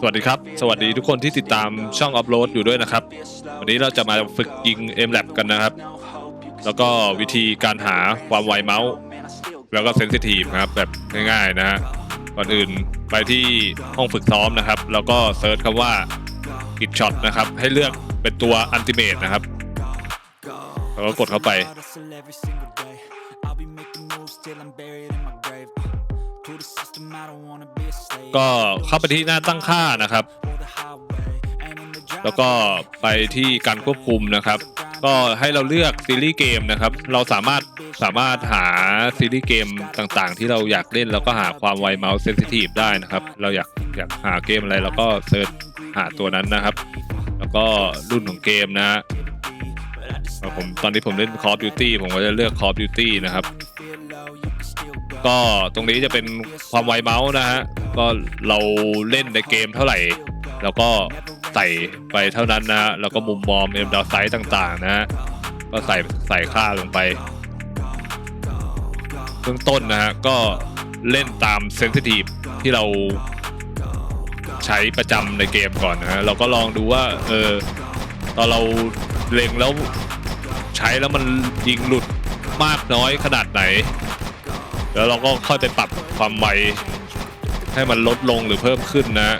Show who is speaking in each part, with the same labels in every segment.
Speaker 1: สวัสดีครับ สวัสดีทุกคนที่ติดตามช่องอัพโหลดอยู่ด้วยนะครับ วันนี้เราจะมาฝึกยิง m l a b กันนะครับ แล้วก็วิธีการหาความไวเมาส์ แล้วก็เซนซิทีฟนะครับแบบง่ายๆนะฮะก่อนอื่นไปที่ห้องฝึกซ้อมนะครับ แล้วก็เซิร์ชคำว่ากิดช็อตนะครับ ให้เลือกเป็นตัวอันติเมตนะครับ แล้วก็กดเข้าไป ก็เข้าไปที่หน้าตั้งค่านะครับ แล้วก็ไปที่การควบคุมนะครับ ก็ให้เราเลือกซีรีส์เกมนะครับ เราสามารถสามารถหาซีรีส์เกมต่างๆ ที่เราอยากเล่นแล้วก็หาความไวเมาส์เซนซิทีฟได้นะครับ เราอยากอยากหาเกมอะไรเราก็เซิร์ชหาตัวนั้นนะครับ แล้วก็รุ่นของเกมนะฮะผมตอนนี้ผมเล่น Call of Duty ผมก็จะเลือก Call of Duty นะครับ ก็ตรงนี้จะเป็นความไวเมาส์นะฮะ ก็เราเล่นในเกมเท่าไหร่ แล้วก็ใส่ไปเท่านั้นนะฮะ แล้วก็มุมมองเอ็มดาวไซต์ต่างๆนะฮะ ก็ใส่ใส่ค่าลงไปเบื้องต้นนะฮะ ก็เล่นตามเซนซิทีฟที่เราใช้ประจำในเกมก่อนนะฮะ เราก็ลองดูว่า เออ ตอนเราเล็งแล้วใช้แล้วมันยิงหลุดมากน้อยขนาดไหน แล้วเราก็ค่อยไปปรับความไวให้มันลดลงหรือเพิ่มขึ้นนะ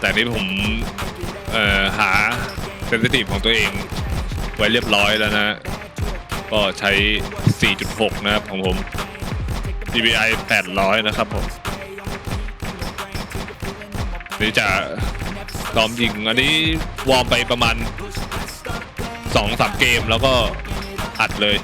Speaker 1: แต่นี่ผมหาเซนซิทีฟของตัวเอง ไว้เรียบร้อยแล้วนะ ก็ใช้ 4.6 นะครับของผม DPI 800 นะครับผมนี่จะซ้อมยิง อันนี้วอร์มไปประมาณ 2-3 เกมแล้วก็อัดเลย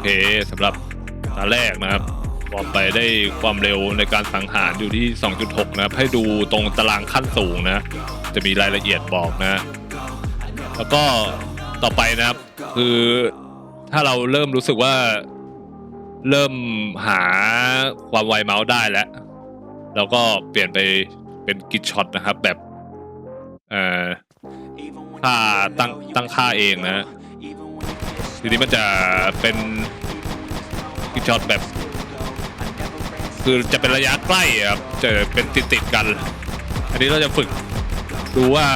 Speaker 1: เคสำหรับตาแรกนะครับวอร์มไปได้ความเร็วในการสังหารอยู่ที่ 2.6 นะครับ ให้ดูตรงตารางขั้นสูงนะ จะมีรายละเอียดบอกนะ แล้วก็ต่อไปนะครับ คือถ้าเราเริ่มรู้สึกว่าเริ่มหาความไวเมาส์ได้แล้วเราก็เปลี่ยนไปเป็นกิจช็อตนะครับแบบเอ่อค่าตั้งตั้งค่าเองนะ ทีนี้มันจะเป็นกิจช็อตแบบ คือจะเป็นระยะใกล้อะครับจะเป็นติดติดๆกัน อันนี้เราจะฝึกดูว่า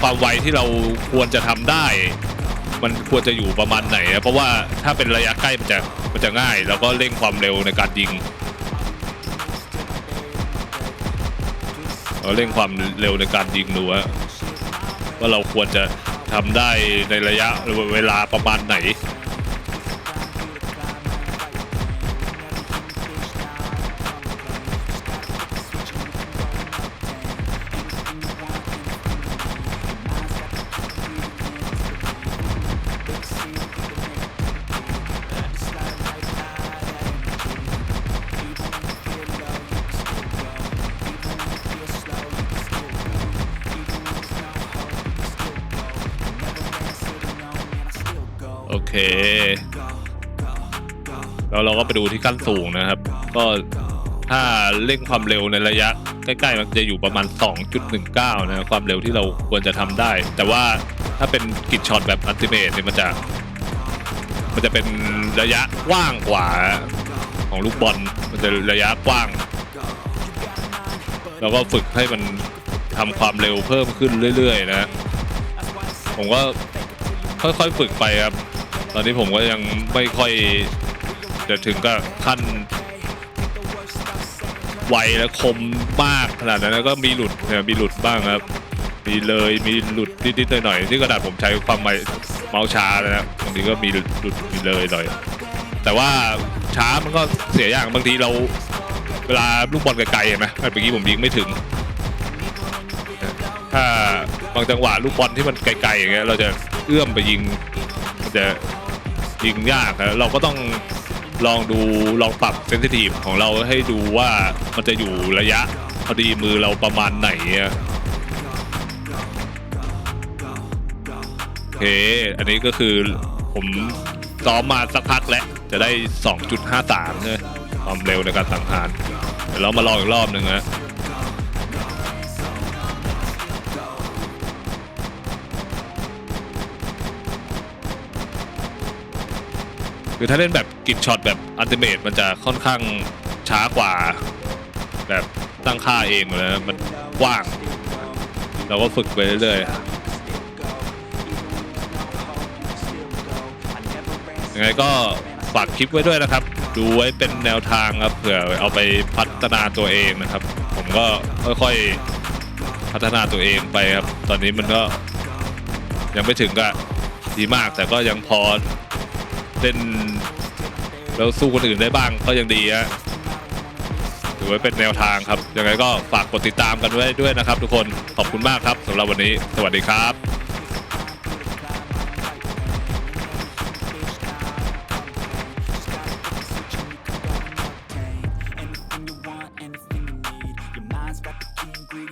Speaker 1: ความไวที่เราควรจะทำได้ มันควรจะอยู่ประมาณไหนอะเพราะว่าถ้าเป็นระยะใกล้มันจะมันจะง่าย แล้วก็เร่งความเร็วในการยิงเราเร่งความเร็วในการยิงดูว่าว่าเราควรจะ ทำได้ในระยะเวลาประมาณไหน โอเค แล้วเราก็ไปดูที่ขั้นสูงนะครับ ก็ถ้าเร่งความเร็วในระยะใกล้ๆมันจะอยู่ประมาณ 2.19 นะความเร็วที่เราควรจะทำได้ แต่ว่าถ้าเป็นกิจช็อตแบบอัลติเมทเนี่ยมันจะ มันจะเป็นระยะกว้างกว่าของลูกบอลมันจะระยะกว้าง แล้วก็ฝึกให้มันทำความเร็วเพิ่มขึ้นเรื่อย ๆ นะ ผมก็ค่อยๆฝึกไปครับ ตอนนี้ผมก็ยังไม่ค่อยจะถึงกับขั้นไวและคมมากขนาดนั้นก็มีหลุดเนี่ยมีหลุดบ้างครับ มีเลยมีหลุดนิดๆหน่อยๆนี่ขนาดผมใช้ความไวเมาส์ช้านะครับบางทีก็มีหลุดมีเลยหน่อย แต่ว่าช้ามันก็เสียอย่างบางทีเราเวลาลูกบอลไกลๆเห็นไหมเมื่อกี้ผมยิงไม่ถึง ถ้าบางจังหวะลูกบอลที่มันไกลๆอย่างเงี้ยเราจะเอื้อมไปยิงจะ ยิงยากนะเราก็ต้องลองดูลองปรับเซนซิทีฟของเราให้ดูว่ามันจะอยู่ระยะพอดีมือเราประมาณไหนอะโอเคอันนี้ก็คือผมซ้อมมาสักพักแล้ว จะได้ 2.53เนี่ยความเร็วในการสังหารเดี๋ยวเรามาลองอีกรอบหนึ่งนะ คือถ้าเล่นแบบกิดช็อตแบบอันติเมตมันจะค่อนข้างช้ากว่า แบบตั้งค่าเองเลยนะมันกว้าง เราก็ฝึกไปเรื่อยๆยังไงก็ฝากคลิปไว้ด้วยนะครับ ดูไว้เป็นแนวทางครับเผื่อเอาไปพัฒนาตัวเองนะครับ ผมก็ค่อยๆพัฒนาตัวเองไปครับ ตอนนี้มันก็ยังไม่ถึงกับดีมากแต่ก็ยังพอ เล่นแล้วสู้คนอื่นได้บ้างก็ยังดีฮะถือไว้เป็นแนวทางครับยังไงก็ฝากกดติดตามกันไว้ด้วยนะครับ ทุกคนขอบคุณมากครับสำหรับวันนี้ สวัสดีครับ